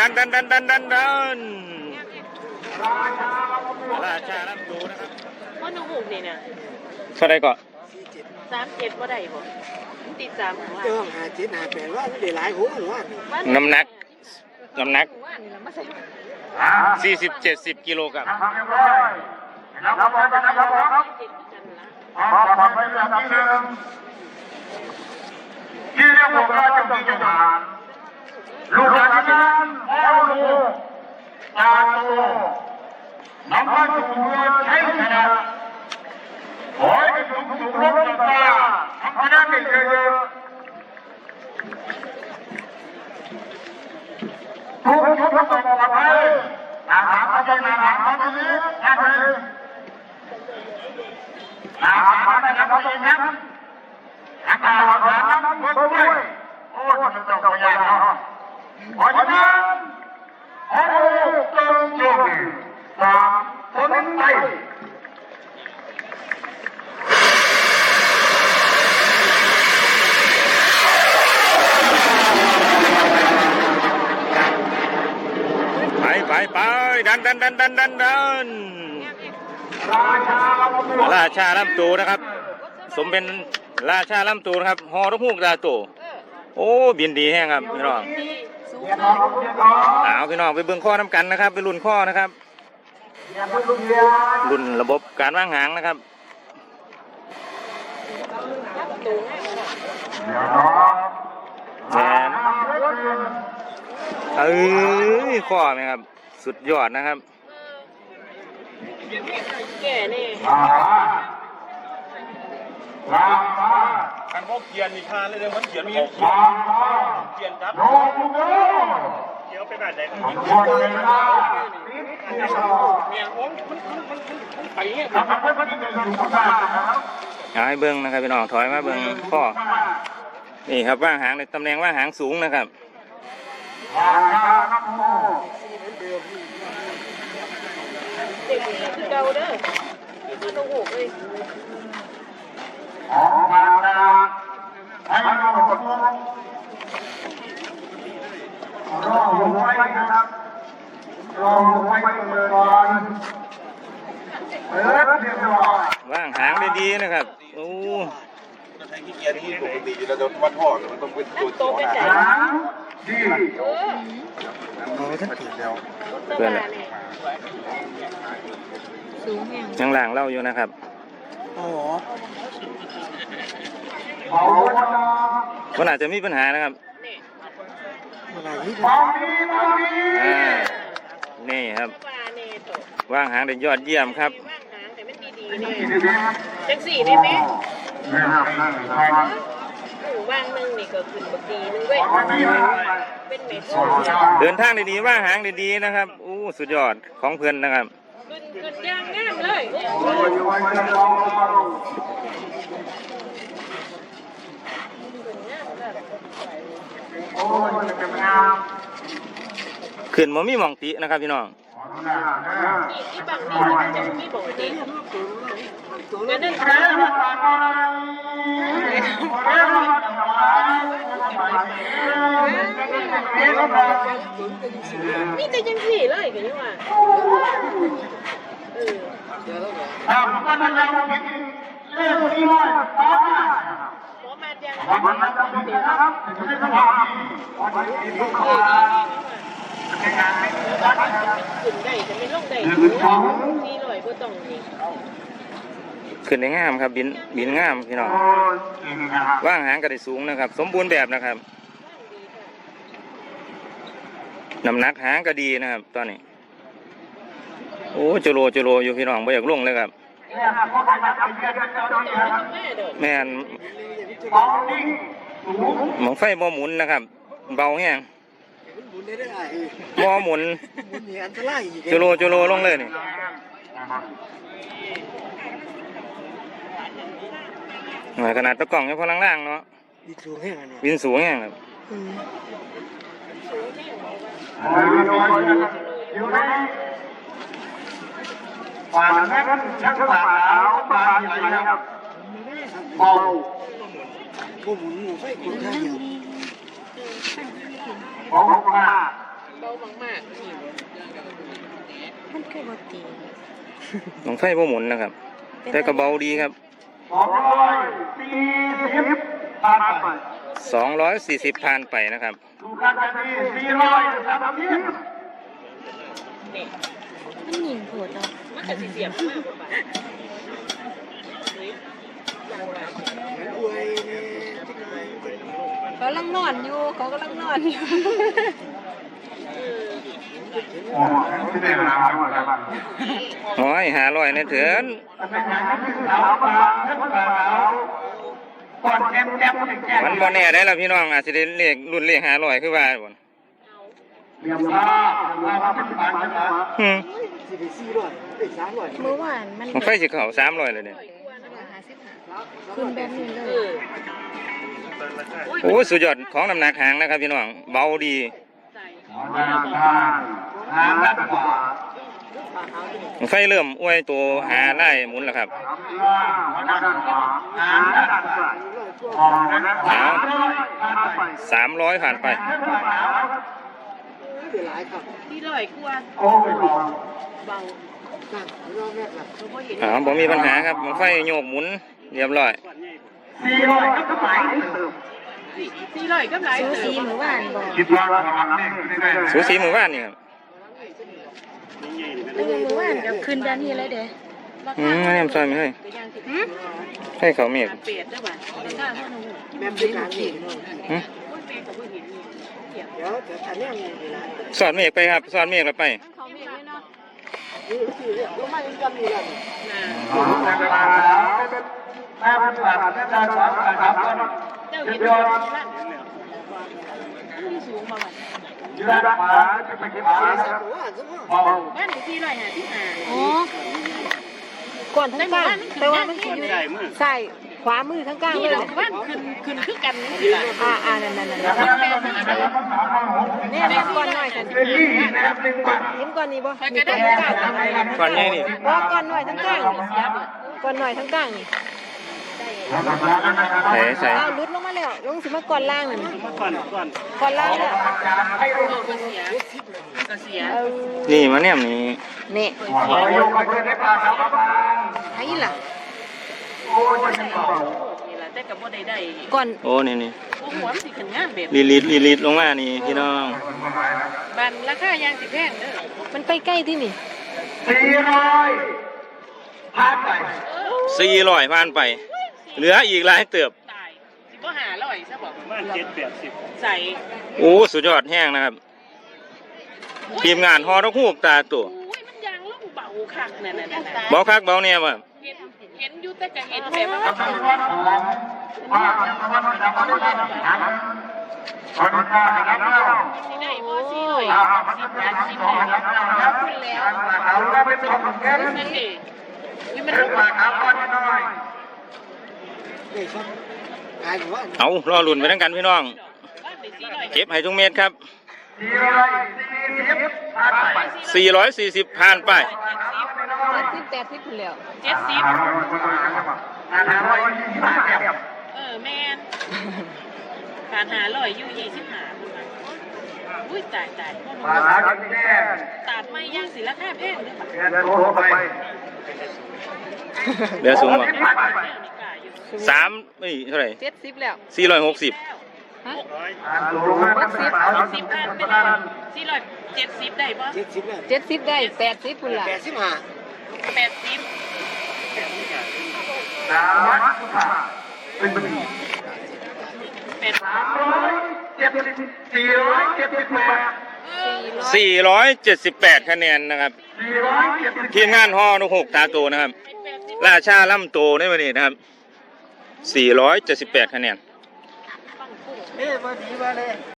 ดันดันดันดันดันดันราชาลำดูนะครับว่าหนูหูกนี่เนี่ยเท่าไรก่อนสามเจ็ดว่าได้บ่มันติดสามหัวเจ้าหาจิตหาแปลว่ามันได้หลายหัวหรือว่าน้ำหนักน้ำหนักว่านี่ละมาใส่สี่สิบเจ็ดสิบกิโลกรัมครับผมครับผมครับเจ็ดกันละขอขอบคุณครับที่หนึ่งที่เรียกผมว่าจงดีจงหานลูกหลานนั้นพ่อลูก ตาโตน้ำมันสูงใช้ชนะขอให้สูงสูงรบน้ำตาทำคณะเด็กเยอะทุกทุกทุกคนปลอดภัยอาหารเขาจะนา หารเขาจะนี้นะครัอาหารอะไรเขาจะนี้อาหารอาหารน้ำมันด้วยโอ้มันต้องตัวใหญ่เนาะเพราะฉะนั้นขอลูกจงโชคดีตามคนไปไปไปดันดันดันดันดันดันราชาลำพูราชาลำตูนะครับ สมเป็นราชาลำตูนะครับฮอรพูกดาโตโอ้บินดีแห้งครับพี่น้อง เอาพี่น้องไปเบิ่งข้อน้ำกันนะครับ ไปรุ่นข้อนะครับ รุ่นระบบการว่างหางนะครับยักษ์ตูงให้มันเรียนน้องแนเอ้ยข้อไหมครับ สุดยอดนะครับแก่นี่ อ่าลามาอันพวกเกียนนี่คานเลยเด้อมันเขียนมีลามาเกียนจับโยมโยมเกี่ยวไปแบบไหนขอบคุณเลยนะนี่คือเราเนี่ยโอ้ยมันมันมันมันไปเงี้ยทำให้คนที่อยู่ข้างหน้านะครับเอาให้เบิ่งนะครับพี่น้องถอยมาเบิ่งข้อนี่ครับว่างหางในตำแหน่งว่างหางสูงนะครับราชาลำพูเด็กคือเก่าเด้อว่าหนูหูกเลย ของมาดาให้เราสมบูรณ์รอลงไว้นะครับรอลงไว้เลยก่อนเปิดเรียบร้อย ว่างหางได้ดีนะครับโอ้ ใช้เกีย ร์ที่ปกติเราจะวัดพ่อมันต้องเป็นตัวงโตเป็นใหางดีเออเอาทั้งทีเดียวตัวมาเนี่ยสูงแห้งยังหลังเล่าอยู่นะครับอ๋อเบาเบามันอาจจะมีปัญหานะครับนี่เมื่อไหร่นี่เบาดีเบาดีอ่านี่ครับ ว่าเนโตว่างหางได้ยอดเยี่ยมครับ ว่างหางแต่มันดีๆเนี่ยดีดีจังสี่ได้ไหม นะครับ หนูว่างหนึงนี่ก็ขึ้นบักดีนึงเว้ยวันนี้นะเป็นเมตรสวัสดีครับเดินทางได้ดีว่างหางได้ดีนะครับอู้สุดยอดของเพื่อนนะครับขึ้นขึ้นย่างงามเลยโอ้ยไว้จะลองมาดูขึ้นงามเลยโอ้ยจะเป็นงามขึ้นมามีหมองตินะครับพี่น้องขออนุญาตนะนี่ที่บางนี่มันจะมีบอกดีงั้นนั่นเรีนะยน มาก่อนเรียนมาก่อนเรียนมาก่อนมีแต่ยังสี่เลยกันยังว่าเออทำกันแล้วกินเรื่องที่ว่าตอนนี้หมอมายังวันนั้นจะเป็นนะครับจะเป็นสภาพวันนี้ทุกคนในงานนี้นะครับขึ้นได้แต่ไม่ลงได้สี่ร้อยก็ต้องนี่ ขึ้นได้งามครับ บินบินงามพี่น้องโอ้ยจริงนะครับว่างหางก็ได้สูงนะครับ สมบูรณ์แบบนะครับน้ำหนักหางก็ดีนะครับ ตอนนี้ โอ้จุโลจุโลอยู่พี่น้องไม่อยากลงเลยครับเนี่ยนะเพราะว่าทำเรื่องเจ้าต้เจ้าองเนี่ยแม่เด้อแม่นเบาดิ้งสูงหมองไฟบ่หมุนนะครับ เบาแห้งหมุนได้ได้บ่หมุนหมุนนี่อันตรายอีกจุโลจุโลลงเลยนี่ หน่อยขนาดตะกล่องยังพอล่างๆเนาะดีสูงแห้งอันนี้บินสูงแห้งครับอืมอยู่ในป่าแม่กันชักป่าหนาวป่าใหญ่นะครับเบาผู้หมุนหมุนไฟกดข้างเดียวของมาเบามากๆนี่มันคือบ่ตีหนองไฟบ่หมุนนะครับ แต่กระเบาดีครับ สองร้อยสี่สิบผ่านไป240ผ่านไปนะครับลูกค้าจะมีสี่ร้อยสามสิบนี่มันหญิงโผดเนาะมันก็สิเสียบมากกว่าบาทเฮ้ยอย่างไรอวยเนี่ยที่ไหนเขากำลังนอนอยู่ เขากำลังนอนอยู่ โอ้ที่ได้ราคาหมดแล้วโอ้ย500เนี่ยเถินเป็นอย่างนี้คือสาวบางทั้งสาวก่อนแก้มแก้มแก้มมันบ่แน่ได้ล่ะพี่น้องอาจสิได้เลขรุ่นเลข500คือว่าบ่เรียมผ้าเรียมผ้าเป็นปานนะอืมสี่ไปสี่ร้อยไปสามร้อยเมื่อวานมันหนองไฟสิเข้า300เลยเนี่ยขึ้นแบบนี้เลเอยอโอ้ยสุดยอดของน้ำหนักหางนะครับพี่น้องเบาดีใส่ห น้าบ้นหน้าด้านขวาหนองไฟเริ่มอวยตัวหาไล่หมุนแล้วครับหน้าด้านขวาหน้าด้านซ้ายมองนะขวาผ่านไป300ผ่านไปเดี๋ยวหลายครับที่ร้อยกว่าโอ้ยมองเบานั่งรอบแรกครับเขาบ่เห็นอ๋อบ่มีปัญหาครับหนองไฟโยกหมุนเรียบร้อยสี่ร้อยก็หมาย สี่ร้อยก็หลายซูเติซีมเมื่อวานบอกคิดว่าทำนี่คือได้สูสีหมู่บ้านนี่ครับเออเมื่อวานก็ขึ้นแบบนี้เลยเด้อืมอันนี้มันซอยไม่ให้ก็ยังสิหืมให้เขาเมฆเปรียดได้บ่ราคาเท่านั้นแม่เป็นการนี่หึโอ้ยแม่ก็บ่เห็นนี่เทียบเดี๋ยวแต่อันนี้มีเวลาสอดเมฆไปครับ สอดเมฆแล้วไป กันนี่แหละน่ะอ๋อแต่เวลาแค่เป็นแบบแม่ได้สอนนะครับเจ้าจะเห็นโยบ่นที่สูงบ่ล่ะยืนขวาจะไปเก็บขาเสียแล้วสมาสมว่ามองบ้านอยู่ที่ร้อยห้าสิบห้าอ๋อก่อนทั้งกางแต่ว่ามันอยู่ใส่ ขวามือทั้งกลางนี่เลยเราบ้านขึ้นขึ้นคือกันนี่ล่ะอ่าอ่านั่นนั่นนั่นแล้วก็แม่เป็นแบบภาษาเราหกสิบเนี่ยก่อนหน่อยกันเป็นที่นะครับหนึ่งบาทยิ้มก่อนนี้บ่คอยมีก็ก่ได้อนทั้งกลางก่อนใหญ่นี่บ่ก่อนหน่อยทั้งกลางก่อนหน่อยทั้งกลางนี่ใส่ใส่อ้าวลุดลงมาแล้วลงสิมาก่อนล่างนั่นก่อนก่อนก่อนล่างแล้วก็เสียก็เสียเออนี่มาเนี่ยนี่นี่ขอยกไปในปลาครับบ้านไอ้ล่ะโอ้ยจะเบา นี่ล่ะแต่ก็บ่ได้ได้ก่อนโอ้นี่นี่โอ้หัวมันสิขึ้นงามแบบลีลิดลีลิดลงมานี่พี่น้องบ้านราคายางสิแพงเด้อมันไปใกล้ที่นี่สี่ร้อยผ่านไปสี่ร้อยผ่านไป เหลืออีกหลายเติบตายสิบ่หาร้อยซะบ่ประมาณ7 80ใส่โอ้สุดยอดแห้งนะครับทีมงานฮอดกฮูกตาตัวอุ้ยมันยางลงเบาคักนั่นน่ะๆๆเบาคักเบาเนี่ยว่ะเห็นอยู่แต่ก็เห็นแบบว่ามันของป้าจะทำวันจะมาได้ทำงานคนกล้านะครับแล้วสิได้บ่สิร้อยอ่ามันจะเป็นที่ของนะครับนะครับเราก็เป็นของแก่นั่นด้อุ้ยมันเป็นมาครับเอารอหลุนไปทั้งกันพี่น้องบ้าได้สิร้อยเก็บให้ทุกเม็ดครับสี่ร้อยสี่สิบผ่านไป 440 ผ่านไป สิบแปดสิบพุ่นแล้วเจ็ดสิบห้าร้อยยี่สิบห้าแก้วเออแมนขาดหาลอยอยู่ยี่สิบหาอุ้ยตายตายมาแล้วกินแก้ตัดไม่ย่างสิราคาแพงเด้อค่ะเงินโทรไปเหลือสูงกว่าแก้วนี่กล้าอยู่สามเอ้ยเท่าไหร่เจ็ดสิบแล้วสี่ร้อยหกสิบฮะสูงมากสิบสิบพันไปเลยสี่ร้อยเจ็ดสิบได้ปะเจ็ดสิบแล้วเจ็ดสิบได้แปดสิบพุ่นละแปดสิบห้า แปดสิบสามร้อยสิบห้าเป็นปีแปดสามร้อยเจ็ดสิบสี่ร้อยเจ็ดสิบแปด478 คะแนนนะครับ สี่ร้อยเจ็ดสิบทีมงานฮอนุหกตาโตนะครับ ราชาล่ำโตในวันนี้นะครับ 478 คะแนนเอ้ยมาดีมาเลย